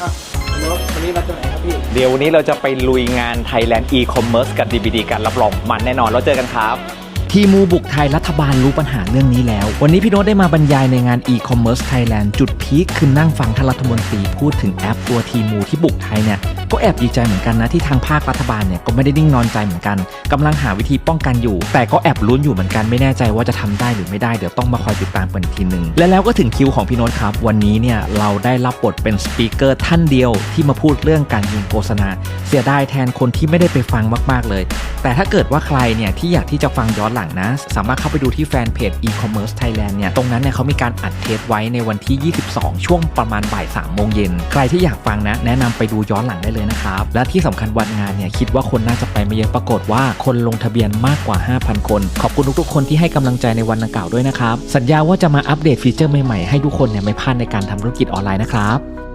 ครับแล้ววันนี้มาจากไหนครับพี่ เดี๋ยววันนี้เราจะไปลุยงาน Thailand e-commerce กับ DBD กันรับรองมันแน่นอนแล้วเจอกันครับ ทีมูบุกไทยรัฐบาลรู้ปัญหาเรื่องนี้แล้ว วันนี้พี่โน้ตได้มาบรรยายในงาน e-commerce Thailand จุดพีคคือนั่งฟังท่านรัฐมนตรีพูดถึงแอปตัวทีมูที่บุกไทยเนี่ย ก็แอบดีใจเหมือนกันนะที่ทางภาครัฐบาลเนี่ยก็ไม่ได้นิ่งนอนใจเหมือนกันกำลังหาวิธีป้องกันอยู่ แต่ก็แอบลุ้นอยู่เหมือนกันไม่แน่ใจว่าจะทำได้หรือไม่ได้เดี๋ยวต้องมาคอยติดตามกันทีหนึ่งและแล้วก็ถึงคิวของพี่โน้ตครับ วันนี้เนี่ยเราได้รับบทเป็นสปีกเกอร์ท่านเดียวที่มาพูดเรื่องการยิงโฆษณา เสียดายแทนคนที่ไม่ได้ไปฟังมาก ๆ เลย แต่ถ้าเกิดว่าใครเนี่ยที่อยากที่จะฟังย้อนหลังนะ สามารถเข้าไปดูที่แฟนเพจ e-commerce Thailand เนี่ยตรงนั้นเนี่ยเขามีการอัดเทปไว้ในวันที่ 22 ช่วงประมาณบ่าย3โมงเย็นใครที่อยากฟังนะแนะนำไปดูย้อนหลังได้เลยนะครับ และที่สำคัญวันงานเนี่ยคิดว่าคนน่าจะไปไม่เยอะปรากฏว่าคนลงทะเบียนมากกว่า 5,000 คน ขอบคุณทุกๆคนที่ให้กำลังใจในวันดังกล่าวด้วยนะครับ สัญญาว่าจะมาอัปเดตฟีเจอร์ใหม่ๆให้ทุกคนเนี่ยไม่พลาดในการทำธุรกิจออนไลน์นะครับ